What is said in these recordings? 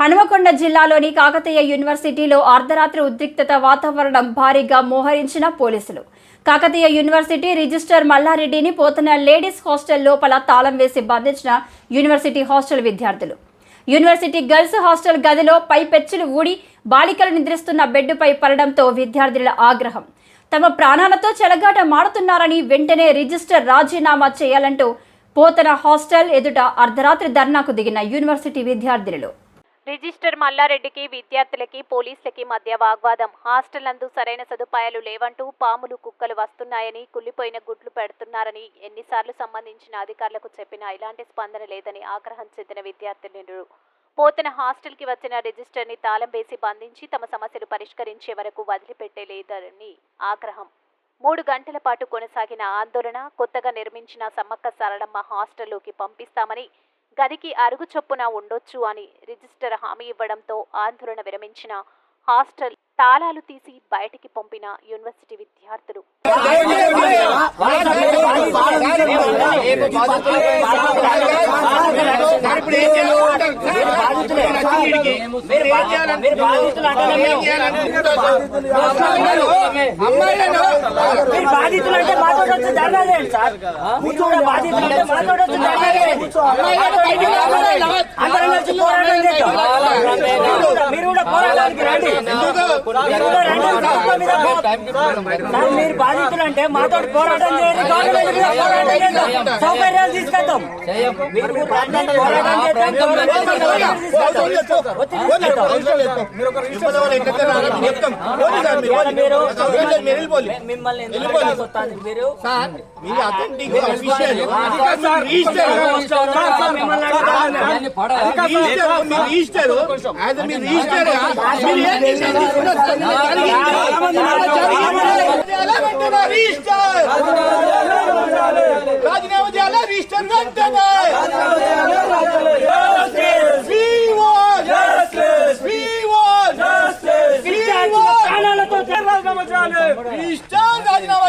హనుమకొండ జిల్లాలోని కాకతీయ యూనివర్సిటీలో అర్ధరాత్రి ఉద్రిక్తత వాతావరణం భారీగా మోహరించిన పోలీసులు. కాకతీయ యూనివర్సిటీ రిజిస్టర్ మల్లారెడ్డిని పోతున్న లేడీస్ హాస్టల్ లోపల తాళం వేసి బంధించిన యూనివర్సిటీ హాస్టల్ విద్యార్థులు. యూనివర్సిటీ గర్ల్స్ హాస్టల్ గదిలో పై పెచ్చులు ఊడి బాలికలు నిద్రిస్తున్న బెడ్డుపై పడడంతో విద్యార్థుల ఆగ్రహం. తమ ప్రాణాలతో చెలగాట మాడుతున్నారని వెంటనే రిజిస్టర్ రాజీనామా చేయాలంటూ పోతన హాస్టల్ ఎదుట అర్ధరాత్రి ధర్నాకు దిగిన యూనివర్సిటీ విద్యార్థులు రిజిస్టర్ మల్లారెడ్డికి విద్యార్థులకి పోలీసులకి మధ్య వాగ్వాదం. హాస్టల్ నందు సరైన సదుపాయాలు లేవంటూ పాములు కుక్కలు వస్తున్నాయని కుళ్ళిపోయిన గుడ్లు పెడుతున్నారని ఎన్నిసార్లు సంబంధించిన అధికారులకు చెప్పినా ఇలాంటి స్పందన లేదని ఆగ్రహం చెందిన విద్యార్థినులు పోతన హాస్టల్కి వచ్చిన రిజిస్టర్ని తాళం వేసి బంధించి తమ సమస్యలు పరిష్కరించే వరకు వదిలిపెట్టలేదని ఆగ్రహం. మూడు గంటల పాటు కొనసాగిన ఆందోళన కొత్తగా నిర్మించిన సమ్మక్క సరళమ్మ హాస్టల్లోకి పంపిస్తామని గదికి అరుగు చొప్పున ఉండొచ్చు అని రిజిస్టర్ హామీ ఇవ్వడంతో ఆందోళన విరమించిన హాస్టల్ తాళాలు తీసి బయటికి పంపిన యూనివర్సిటీ విద్యార్థులు మీరు బాధితులు. అంటే మాతో వచ్చి ధర్నా చేయండి సార్. మీరు కూడా బాధితులు అంటే మాతో వచ్చి ధర్నా చేయండి. అందరం కలిసి పోరాటం చేద్దాం. మీరు కూడా పోరాటానికి రండి. మీరు బాధితులు అంటే మాతో పోరాటం చేయండి సౌకర్యాలు తీసుకెళ్తాం ఇవాళ మీరు మిమ్మల్ని ఎందుకు అడగాల్సి రాజీనామా చేయాలా. రిజిస్టర్ వెంటనే రాజీనామా చేయాలి. రిజిస్టర్ రాజీనామా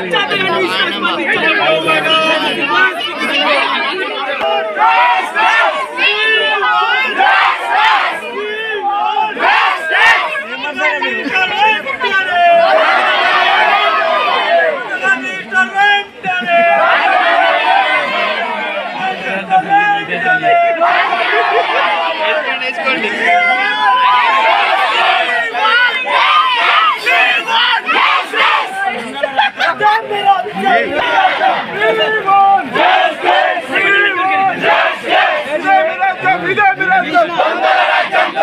Let's go.